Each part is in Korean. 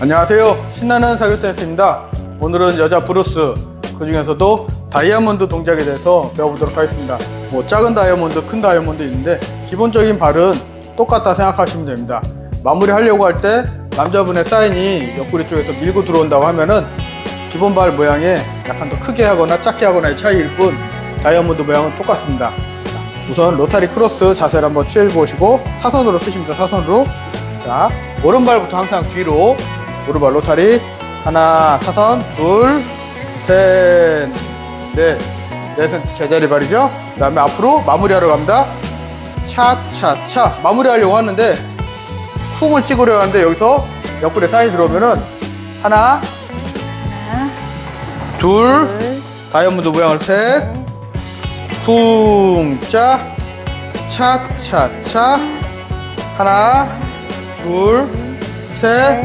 안녕하세요. 신나는 사교 댄스입니다. 오늘은 여자 브루스, 그 중에서도 다이아몬드 동작에 대해서 배워보도록 하겠습니다. 뭐 작은 다이아몬드, 큰 다이아몬드 있는데 기본적인 발은 똑같다 생각하시면 됩니다. 마무리 하려고 할 때 남자분의 사인이 옆구리 쪽에서 밀고 들어온다고 하면은 기본 발 모양에 약간 더 크게 하거나 작게 하거나의 차이일 뿐 다이아몬드 모양은 똑같습니다. 우선 로타리 크로스 자세를 한번 취해 보시고 사선으로 쓰십니다. 사선으로. 자, 오른발부터 항상 뒤로 오른발 로타리. 하나 사선 둘셋 넷. 넷은 제자리 발이죠. 그 다음에 앞으로 마무리하러 갑니다. 차차차. 마무리하려고 하는데 쿵을 찍으려 하는데 여기서 옆구리에 사인이 들어오면은 하나 둘 둘, 다이아몬드 모양을 셋. 쿵짜 차차차 하나 둘셋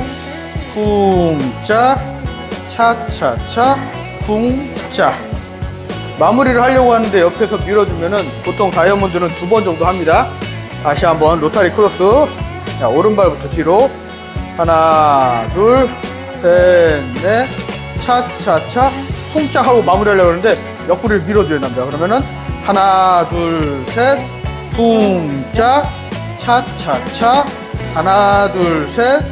쿵짜 차차차 쿵짜. 마무리를 하려고 하는데 옆에서 밀어주면은 보통 다이아몬드는 두 번 정도 합니다. 다시 한번 로타리 크로스. 자 오른발부터 뒤로. 하나 둘셋넷. 차차차 쿵짜 하고 마무리하려고 하는데 옆구리를 밀어줘야 남자 그러면은 하나 둘셋. 쿵짜 차차차. 하나 둘셋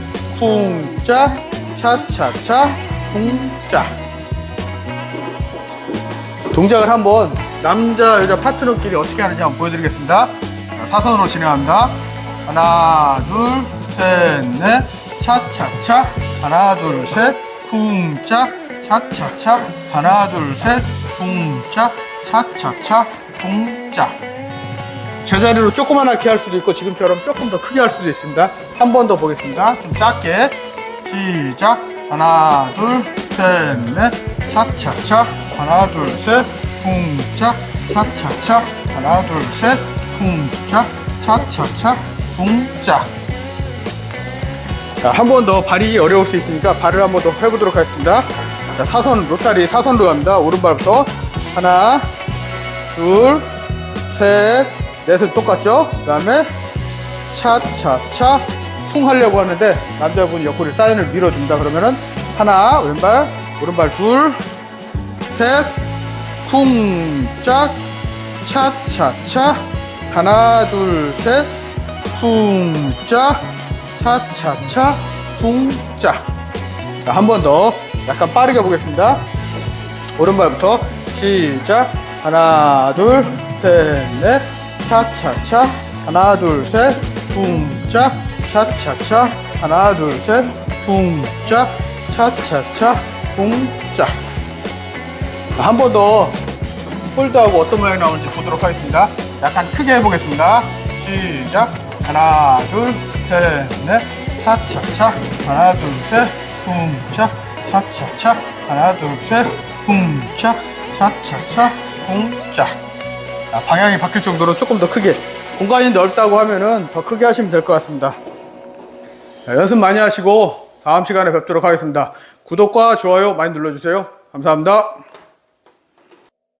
쿵짜 차차차 쿵짜 동작을 한번 남자 여자 파트너끼리 어떻게 하는지 한번 보여드리겠습니다. 자, 사선으로 진행합니다. 하나 둘셋넷. 차차차 하나 둘셋. 쿵짜 차차차 하나 둘셋. 쿵짜 차차차 쿵짜 제자리로 조그만하게 할 수도 있고 지금처럼 조금 더 크게 할 수도 있습니다. 한 번 더 보겠습니다. 좀 작게. 시작. 하나 둘셋넷. 차차차. 하나 둘셋. 쿵짜 차차차. 하나 둘셋. 쿵짜 차차차. 자, 한번 더 발이 어려울 수 있으니까 발을 한 번 더 해보도록 하겠습니다. 자, 사선, 로타리 사선으로 갑니다. 오른발부터. 하나, 둘, 셋, 넷은 똑같죠? 그 다음에 차차차 쿵 하려고 하는데 남자분이 옆구리 사인을 밀어줍니다. 그러면은 하나, 왼발, 오른발 둘, 셋, 쿵짝, 차차차, 하나, 둘, 셋, 쿵짝, 차차차, 쿵짝. 한 번 더 약간 빠르게 보겠습니다. 오른발부터 시작. 하나, 둘, 셋, 넷, 차차차, 하나, 둘, 셋, 쿵짝, 차차차, 하나, 둘, 셋, 쿵짝, 차차차, 쿵짝. 한 번 더 홀드하고 어떤 모양이 나오는지 보도록 하겠습니다. 약간 크게 해보겠습니다. 시작. 하나, 둘, 셋, 넷, 차차차. 하나, 둘, 셋, 쿵차, 차차차. 하나, 둘, 셋, 쿵차, 차차차, 쿵차. 자, 방향이 바뀔 정도로 조금 더 크게. 공간이 넓다고 하면은 더 크게 하시면 될 것 같습니다. 자, 연습 많이 하시고 다음 시간에 뵙도록 하겠습니다. 구독과 좋아요 많이 눌러주세요. 감사합니다.